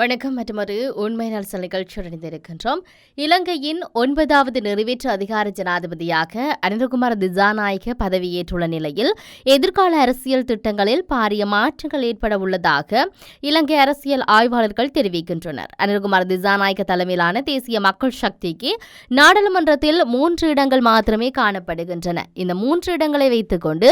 வணக்கம் மற்றொரு உண்மை நலசல் நிகழ்ச்சியுடன் இணைந்திருக்கின்றோம். இலங்கையின் ஒன்பதாவது நிறைவேற்று அதிகார ஜனாதிபதியாக அனந்தகுமார் திசாநாயக பதவியேற்றுள்ள நிலையில் எதிர்கால அரசியல் திட்டங்களில் பாரிய மாற்றங்கள் ஏற்பட உள்ளதாக இலங்கை அரசியல் ஆய்வாளர்கள் தெரிவிக்கின்றனர். அனந்தகுமார் திசாநாயக தலைமையிலான தேசிய மக்கள் சக்திக்கு நாடாளுமன்றத்தில் மூன்று இடங்கள் மாத்திரமே காணப்படுகின்றன. இந்த மூன்று இடங்களை வைத்துக் கொண்டு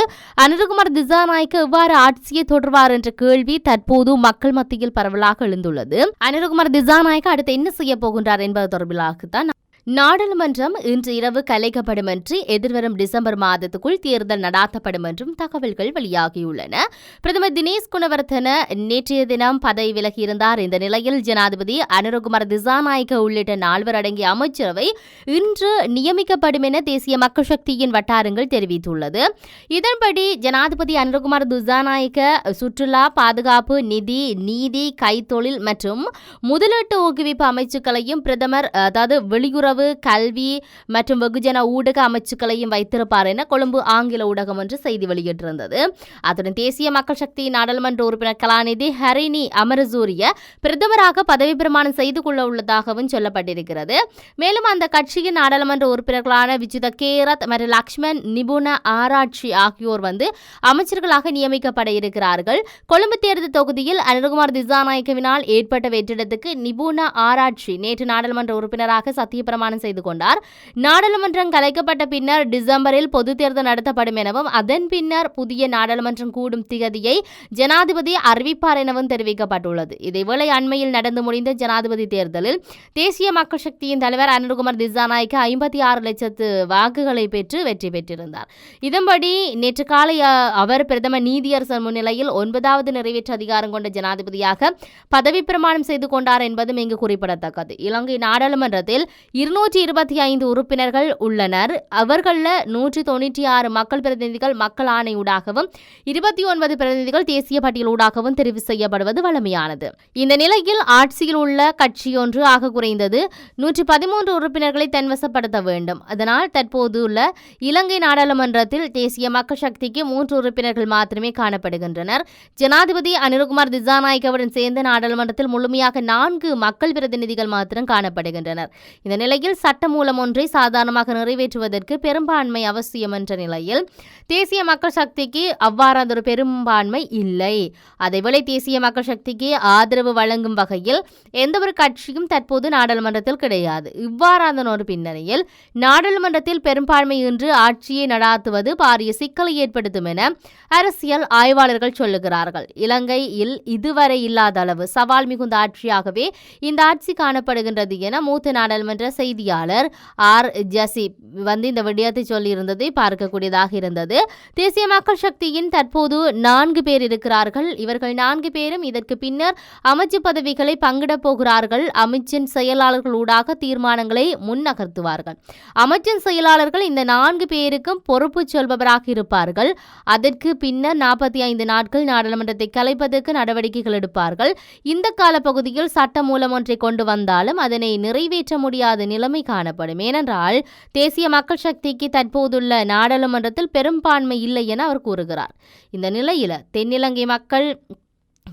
திசாநாயக்க எவ்வாறு ஆட்சியை தொடர்வார் என்ற கேள்வி தற்போது மக்கள் மத்தியில் பரவலாக எழுந்துள்ளது. அனிருகுமார் திசாநாயக்க அடுத்து என்ன செய்ய போகின்றார் என்பது தொடர்பிலாகத்தான் நாடாளுமன்றம் இன்று இரவு கலைக்கப்படும் என்று எதிர்வரும் டிசம்பர் மாதத்துக்குள் தேர்தல் நடாத்தப்படும் என்றும் தகவல்கள் வெளியாகியுள்ளன. பிரதமர் தினேஷ் குணவர்த்தன நேற்றைய தினம் பதவி விலகியிருந்தார் இந்த நிலையில் ஜனாதிபதி அனுரகுமார் திசாநாயக்க உள்ளிட்ட நால்வர் அடங்கிய அமைச்சரவை இன்று நியமிக்கப்படும் என தேசிய மக்கள் சக்தியின் வட்டாரங்கள் தெரிவித்துள்ளது. இதன்படி ஜனாதிபதி அனுரகுமார் திசாநாயக்க சுற்றுலா பாதுகாப்பு நிதி நீதி கைத்தொழில் மற்றும் முதலீட்டு ஊக்குவிப்பு அமைச்சுக்களையும் பிரதமர் அதாவது வெளியுறவு கல்வி மற்றும் வெகுஜன ஊடக அமைச்சுக்களையும் வைத்திருப்பார் என கொழும்பு ஆங்கில ஊடகம் ஒன்று செய்தி வெளியிட்டிருந்தது. அத்துடன் தேசிய மக்கள் சக்தி நாடாளுமன்ற உறுப்பினர் கலாநிதி ஹரிணி அமரசூரிய பிரதமராக பதவி பிரமாணம் செய்து கொள்ள உள்ளதாகவும் சொல்லப்பட்டிருக்கிறது. மேலும் அந்த கட்சியின் நாடாளுமன்ற உறுப்பினர்களான விஜித கேரத் மற்றும் லக்ஷ்மண் நிபுண ஆராய்ச்சி ஆகியோர் வந்து அமைச்சர்களாக நியமிக்கப்பட இருக்கிறார்கள். கொழும்பு தேர்தல் தொகுதியில் அனுகுமார் திசாநாயக்கவினால் ஏற்பட்ட வெற்றிடத்துக்கு நிபுண ஆராய்ச்சி நேற்று நாடாளுமன்ற உறுப்பினராக தீர்மானம் செய்து கொண்டார். நாடாளுமன்றம் கலைக்கப்பட்ட பின்னர் டிசம்பரில் பொது தேர்தல் நடத்தப்படும் எனவும் அதன் பின்னர் புதிய நாடாளுமன்றம் கூடும் திகதியை ஜனாதிபதி அறிவிப்பார் எனவும் தெரிவிக்கப்பட்டுள்ளது. இதேவேளை அண்மையில் நடந்து முடிந்த ஜனாதிபதி தேர்தலில் தேசிய மக்கள் சக்தியின் தலைவர் அனுகுமார் திசாநாயக்க ஐம்பத்தி ஆறு லட்சத்து வாக்குகளை பெற்று வெற்றி பெற்றிருந்தார். இதன்படி நேற்று காலை அவர் பிரதமர் நீதியரசர் முன்னிலையில் ஒன்பதாவது நிறைவேற்று அதிகாரம் கொண்ட ஜனாதிபதியாக பதவி பிரமாணம் செய்து கொண்டார் என்பதும் இங்கு குறிப்பிடத்தக்கது. இலங்கை நாடாளுமன்றத்தில் இரு இருநூற்றி இருபத்தி ஐந்து உறுப்பினர்கள் உள்ளனர். அவர்களில் நூற்றி தொண்ணூற்றி ஆறு மக்கள் பிரதிநிதிகள் மக்கள் ஆணையூடாகவும் இருபத்தி ஒன்பது பிரதிநிதிகள் தேசிய பட்டியலூடாகவும் தெரிவு செய்யப்படுவது வழமையானது. இந்த நிலையில் ஆட்சியில் உள்ள கட்சியொன்று ஆக குறைந்தது நூற்றி பதிமூன்று உறுப்பினர்களை தன்வசப்படுத்த வேண்டும். அதனால் தற்போது உள்ள இலங்கை நாடாளுமன்றத்தில் தேசிய மக்கள் சக்திக்கு மூன்று உறுப்பினர்கள் மாத்திரமே காணப்படுகின்றனர். ஜனாதிபதி அனிருகுமார் திசாநாயக்கவுடன் சேர்ந்து நாடாளுமன்றத்தில் முழுமையாக நான்கு மக்கள் பிரதிநிதிகள் மாத்திரம் காணப்படுகின்றனர். இந்த நிலையில் சட்ட மூலம் ஒன்றை சாதாரணமாக நிறைவேற்றுவதற்கு பெரும்பான்மை அவசியம் என்ற நிலையில் தேசிய மக்கள் சக்திக்கு அவ்வாறானதொரு பெரும்பான்மை இல்லை. அதேவேளை தேசிய மக்கள் சக்திக்கு ஆதரவு வழங்கும் வகையில் எந்த ஒரு கட்சியும் தற்போது நாடாளுமன்றத்தில் கிடையாது. இவ்வாறான ஒரு பின்னணியில் நாடாளுமன்றத்தில் பெரும்பான்மை இன்று ஆட்சியை நடாத்துவது பாரிய சிக்கலை ஏற்படுத்தும் என அரசியல் ஆய்வாளர்கள் சொல்லுகிறார்கள். இலங்கையில் இதுவரை இல்லாத அளவு சவால் மிகுந்த ஆட்சியாகவே இந்த ஆட்சி காணப்படுகின்றது என மூத்த நாடாளுமன்ற செய்தியாளர் ஆர். ஜசி வந்து இந்த விடயத்தை சொல்லியிருந்ததை பார்க்கக்கூடியதாக இருந்தது. தேசிய மக்கள் சக்தியின் தற்போது நான்கு பேர் இருக்கிறார்கள். இவர்கள் நான்கு பேரும் இதற்கு பின்னர் அமைச்சு பதவிகளை பங்கிடப் போகிறார்கள். அமைச்சின் செயலாளர்களூடாக தீர்மானங்களை முன்னகர்த்துவார்கள். அமைச்சின் செயலாளர்கள் இந்த நான்கு பேருக்கும் பொறுப்பு சொல்பவராக இருப்பார்கள். அதற்கு பின்னர் நாற்பத்தி ஐந்து நாட்கள் நாடாளுமன்றத்தை கலைப்பதற்கு நடவடிக்கைகள் எடுப்பார்கள். இந்த காலப்பகுதியில் சட்ட மூலம் ஒன்றை கொண்டு வந்தாலும் அதனை நிறைவேற்ற முடியாத நிலைமை காணப்படும். ஏனென்றால் தேசிய மக்கள் சக்திக்கு தற்போதுள்ள நாடாளுமன்றத்தில் பெரும்பான்மை இல்லை என அவர் கூறுகிறார். இந்த நிலையில் தென்னிலங்கை மக்கள்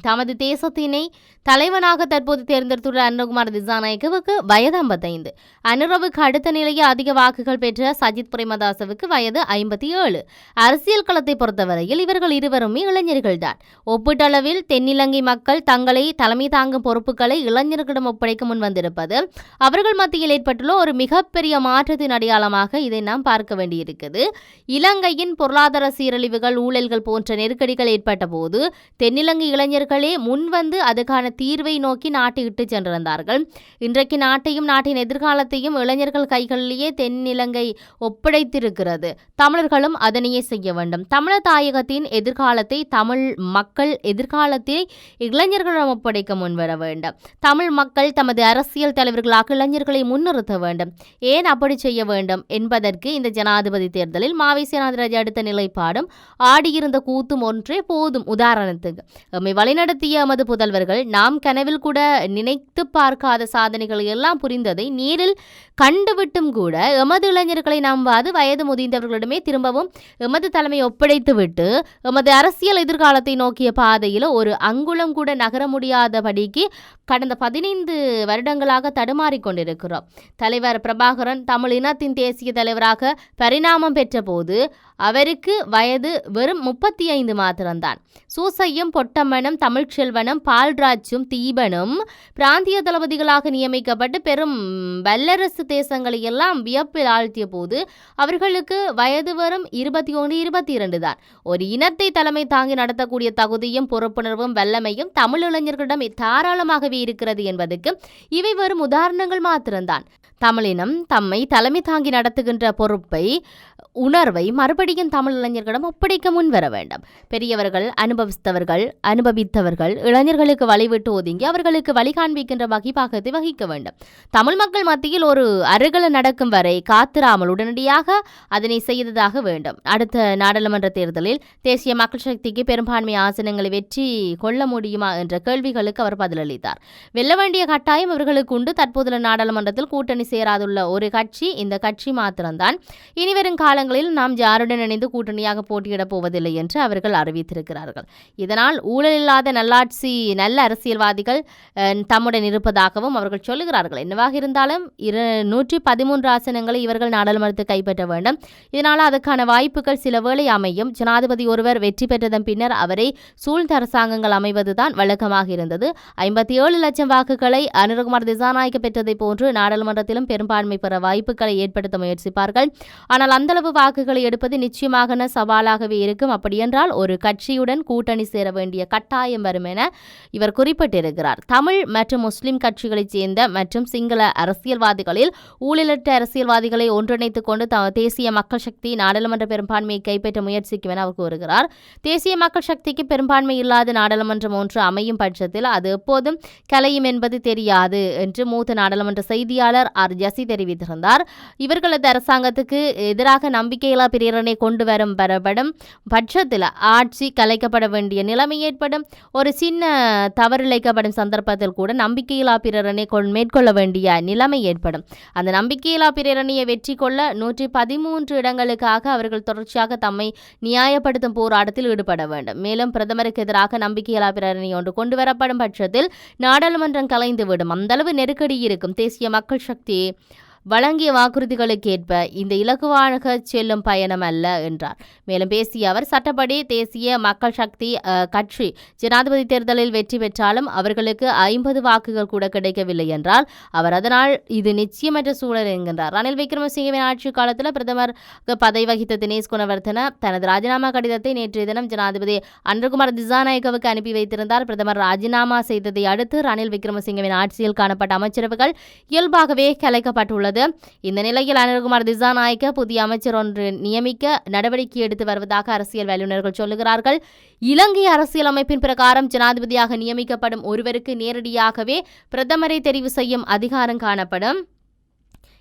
தமது தேசத்தினை தலைவனாக தற்போது தேர்ந்தெடுத்துள்ள அனுகுமார் திசாநாயக்கவுக்கு வயது ஐம்பத்தைந்து. அனுரவுக்கு அடுத்த நிலையில் அதிக வாக்குகள் பெற்ற சஜித் பிரேமதாசவுக்கு வயது ஐம்பத்தி ஏழு. அரசியல் களத்தை பொறுத்தவரையில் இவர்கள் இருவருமே இளைஞர்கள்தான். ஒப்பீட்டளவில் தென்னிலங்கை மக்கள் தங்களை தலைமை தாங்கும் பொறுப்புகளை இளைஞர்களிடம் ஒப்படைக்க முன் வந்திருப்பது அவர்கள் மத்தியில் ஏற்பட்டுள்ள ஒரு மிகப்பெரிய மாற்றத்தின் அடையாளமாக இதை நாம் பார்க்க வேண்டியிருக்குது இலங்கையின் பொருளாதார சீரழிவுகள் ஊழல்கள் போன்ற நெருக்கடிகள் ஏற்பட்ட போது தென்னிலங்கை இளைஞர் இளைஞர்களே முன்வந்து அதுக்கான தீர்வை நோக்கி நாட்டை இட்டு சென்றிருந்தார்கள். இன்றைக்கு நாட்டையும் நாட்டின் எதிர்காலத்தையும் இளைஞர்கள் கைகளிலேயே தென்னிலங்கை ஒப்படைத்திருக்கிறது. தமிழர்களும் அதனையே செய்ய வேண்டும். தமிழர் தாயகத்தின் எதிர்காலத்தை தமிழ் மக்கள் எதிர்காலத்தை இளைஞர்களிடம் ஒப்படைக்க முன்வர வேண்டும். தமிழ் மக்கள் தமது அரசியல் தலைவர்களாக இளைஞர்களை முன்னிறுத்த வேண்டும். ஏன் அப்படி செய்ய வேண்டும் என்பதற்கு இந்த ஜனாதிபதி தேர்தலில் மாவை சேனாதிராஜ் அடுத்த நிலைப்பாடும் ஆடியிருந்த கூத்தும் ஒன்றே போதும். உதாரணத்துக்கு எம்மை வழிநடத்திய எமது புதல்வர்கள் நாம் கனவில் கூட நினைத்து பார்க்காத சாதனைகள் எல்லாம் புரிந்ததை நேரில் கண்டுவிட்டும் கூட எமது இளைஞர்களை நம்பாது வயது முதிர்ந்தவர்களிடமே திரும்பவும் எமது தலைமை ஒப்படைத்துவிட்டு எமது அரசியல் எதிர்காலத்தை நோக்கிய பாதையில் ஒரு அங்குலம் கூட நகர முடியாதபடிக்கு கடந்த பதினைந்து வருடங்களாக தடுமாறிக்கொண்டிருக்கிறோம் தலைவர் பிரபாகரன் தமிழ் இனத்தின் தேசிய தலைவராக பரிணாமம் பெற்றபோது அவருக்கு வயது வெறும் முப்பத்தி ஐந்து மாத்திரம்தான். சூசையும் பொட்டம்மனும் தமிழ்ச்செல்வனும் பால்ராஜும் தீபனும் பிராந்திய தளபதிகளாக நியமிக்கப்பட்டு பெரும் வல்லரசு தேசங்களை எல்லாம் வியப்பில் ஆழ்த்திய போது அவர்களுக்கு வயது வரும் இருபத்தி ஒன்று இருபத்தி இரண்டு தான். ஒரு இனத்தை தலைமை தாங்கி நடத்தக்கூடிய தகுதியும் பொறுப்புணர்வும் வல்லமையும் தமிழ் இளைஞர்களிடம் தாராளமாகவே இருக்கிறது என்பதற்கு இவை வரும் உதாரணங்கள் மாத்திரம்தான். தமிழினம் தம்மை தலைமை தாங்கி நடத்துகின்ற பொறுப்பை உணர்வை மறுபடியும் தமிழ் இளைஞர்களிடம் ஒப்படைக்க முன்வர வேண்டும். பெரியவர்கள் அனுபவித்தவர்கள் அனுபவித்தவர்கள் இளைஞர்களுக்கு வழிவிட்டு ஒதுங்கி அவர்களுக்கு வழி காண்பிக்கின்ற வகிபாகத்தை வகிக்க வேண்டும். தமிழ் மக்கள் மத்தியில் ஒரு அருகல நடக்கும் வரை காத்திராமல் உடனடியாக அதனை செய்ததாக வேண்டும். அடுத்த நாடாளுமன்ற தேர்தலில் தேசிய மக்கள் சக்திக்கு பெரும்பான்மை ஆசனங்களை வெற்றி கொள்ள முடியுமா என்ற கேள்விகளுக்கு அவர் பதிலளித்தார். வெல்ல வேண்டிய கட்டாயம் அவர்களுக்கு உண்டு. தற்போதுள்ள நாடாளுமன்றத்தில் கூட்டணி சேராதுள்ள ஒரு கட்சி இந்த கட்சி மாத்திரம்தான். இனிவரும் காலங்களில் நாம் யாருடன் இணைந்து கூட்டணியாக போட்டியிடப் போவதில்லை என்று அவர்கள் அறிவித்திருக்கிறார்கள். இதனால் ஊழல் இல்லாத நல்லாட்சி நல்ல அரசியல்வாதிகள் தம்முடன் இருப்பதாகவும் அவர்கள் சொல்லுகிறார்கள். என்னவாக இருந்தாலும் இரு நூற்றி பதிமூன்று ஆசனங்களை இவர்கள் நாடாளுமன்றத்தை கைப்பற்ற வேண்டும். இதனால் அதற்கான வாய்ப்புகள் சில வேளை அமையும். ஜனாதிபதி ஒருவர் வெற்றி பெற்றதன் பின்னர் அவரை சூழ்ந்த அரசாங்கங்கள் அமைவதுதான் வழக்கமாக இருந்தது. ஐம்பத்தி ஏழு லட்சம் வாக்குகளை அனுரகுமார் திசாநாயக்க பெற்றதை போன்று நாடாளுமன்றத்திலும் பெரும்பான்மை பெற வாய்ப்புகளை ஏற்படுத்த முயற்சிப்பார்கள். ஆனால் அந்தளவு வாக்குகளை எடுப்பது நிச்சயமாக சவாலாகவே இருக்கும். அப்படியென்றால் ஒரு கட்சியுடன் கூட்டணி சேர வேண்டிய கட்டாயம் வரும் என இவர் குறிப்பிட்டிருக்கிறார். தமிழ் மற்றும் முஸ்லிம் கட்சிகளைச் சேர்ந்த மற்றும் சிங்கள அரசியல்வாதிகளில் ஊழலற்ற அரசியல்வாதிகளை ஒன்றிணைத்துக் கொண்டு த- தேசிய மக்கள் சக்தி நாடாளுமன்ற பெரும்பான்மையை கைப்பற்ற முயற்சிக்கும் என அவர் கூறுகிறார். தேசிய மக்கள் சக்திக்கு பெரும்பான்மை இல்லாத நாடாளுமன்றம் ஒன்று அமையும் பட்சத்தில் அது எப்போதும் கலையும் என்பது தெரியாது என்று மூத்த நாடாளுமன்ற செய்தியாளர் ஆர். ஜசி தெரிவித்திருந்தார். இவர்களது அரசாங்கத்துக்கு எதிராக நம்பிக்கையில்லா பிரேரணை கொண்டு வரும் பெறப்படும் பட்சத்தில் ஆட்சி கலைக்கப்பட வேண்டிய நிலைமை ஏற்படும் ஒரு சின்ன தவறிழைக்கப்படும் சந்தர்ப்பத்தில் கூட நம்பிக்கையில்லா பிரேரணை மேற்கொள்ள வேண்டிய நிலைமை ஏற்படும். அந்த நம்பிக்கையில்லா பிறரணியை வெற்றி கொள்ள நூற்றி பதிமூன்று இடங்களுக்காக அவர்கள் தொடர்ச்சியாக தம்மை நியாயப்படுத்தும் போராட்டத்தில் ஈடுபட வேண்டும். மேலும் பிரதமருக்கு எதிராக நம்பிக்கையில்லா பிறரணி ஒன்று கொண்டு வரப்படும் பட்சத்தில் நாடாளுமன்றம் கலைந்துவிடும். அந்தளவு நெருக்கடி இருக்கும். தேசிய மக்கள் சக்தி வழங்கிய வாக்குறுதிகளுக்கேற்ப இந்த இலகுவாக செல்லும் பயணம் அல்ல என்றார். மேலும் பேசிய அவர் சட்டப்படி தேசிய மக்கள் சக்தி கட்சி ஜனாதிபதி தேர்தலில் வெற்றி பெற்றாலும் அவர்களுக்கு ஐம்பது வாக்குகள் கூட கிடைக்கவில்லை என்றால் அவர் அதனால் இது நிச்சயமற்ற சூழல் என்கின்றார். ரணில் விக்ரமசிங்கவின் ஆட்சி காலத்தில் பிரதமர் பதவி வகித்த தினேஷ் குணவர்த்தன தனது ராஜினாமா கடிதத்தை நேற்றைய தினம் ஜனாதிபதி அன்றகுமார் திசாநாயக்கவுக்கு அனுப்பி வைத்திருந்தார். பிரதமர் ராஜினாமா செய்ததை அடுத்து ரணில் விக்ரமசிங்கவின் ஆட்சியில் காணப்பட்ட அமைச்சரவுகள் இயல்பாகவே கலைக்கப்பட்டுள்ளது. இந்த நிலையில் அனில்குமார் திசாநாயக்க புதிய அமைச்சர் ஒன்று நியமிக்க நடவடிக்கை எடுத்து வருவதாக அரசியல் வல்லுநர்கள் சொல்லுகிறார்கள். இலங்கை அரசியலமைப்பின் பிரகாரம் ஜனாதிபதியாக நியமிக்கப்படும் ஒருவருக்கு நேரடியாகவே பிரதமரை தெரிவு செய்யும் அதிகாரம் காணப்படும்.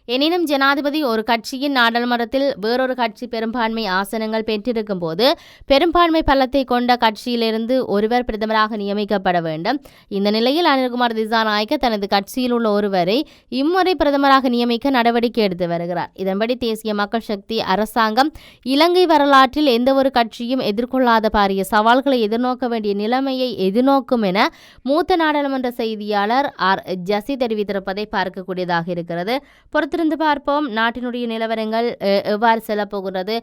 எனினும் ஜனாதிபதி ஒரு கட்சியின் நாடாளுமன்றத்தில் வேறொரு கட்சி பெரும்பான்மை ஆசனங்கள் பெற்றிருக்கும் போது பெரும்பான்மை பலத்தை கொண்ட கட்சியிலிருந்து ஒருவர் பிரதமராக நியமிக்கப்பட வேண்டும். இந்த நிலையில் அனில்குமார் திசாநாயக்க தனது கட்சியில் உள்ள ஒருவரை இம்முறை பிரதமராக நியமிக்க நடவடிக்கை எடுத்து வருகிறார். இதன்படி தேசிய மக்கள் சக்தி அரசாங்கம் இலங்கை வரலாற்றில் எந்த ஒரு கட்சியும் எதிர்கொள்ளாத பாரிய சவால்களை எதிர்நோக்க வேண்டிய நிலைமையை எதிர்நோக்கும் என மூத்த நாடாளுமன்ற செய்தியாளர் ஆர். ஜசி தெரிவித்திருப்பதை பார்க்கக்கூடியதாக இருக்கிறது. காத்திருந்து பார்ப்போம். நாட்டினுடைய நிலவரங்கள் எவ்வாறு செல்லப்போகின்றது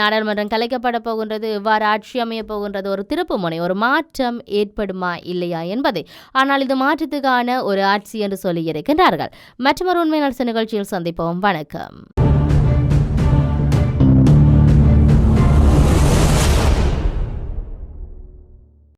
நாடாளுமன்றம் கலைக்கப்பட போகின்றது எவ்வாறு ஆட்சி அமையப் போகின்றது? ஒரு திருப்புமுனை ஒரு மாற்றம் ஏற்படுமா இல்லையா என்பதை. ஆனால் இது மாற்றத்துக்கான ஒரு ஆட்சி என்று சொல்லியிருக்கின்றார்கள் மற்றொரு உண்மை நிகழ்ச்சியில் சந்திப்போம். வணக்கம்.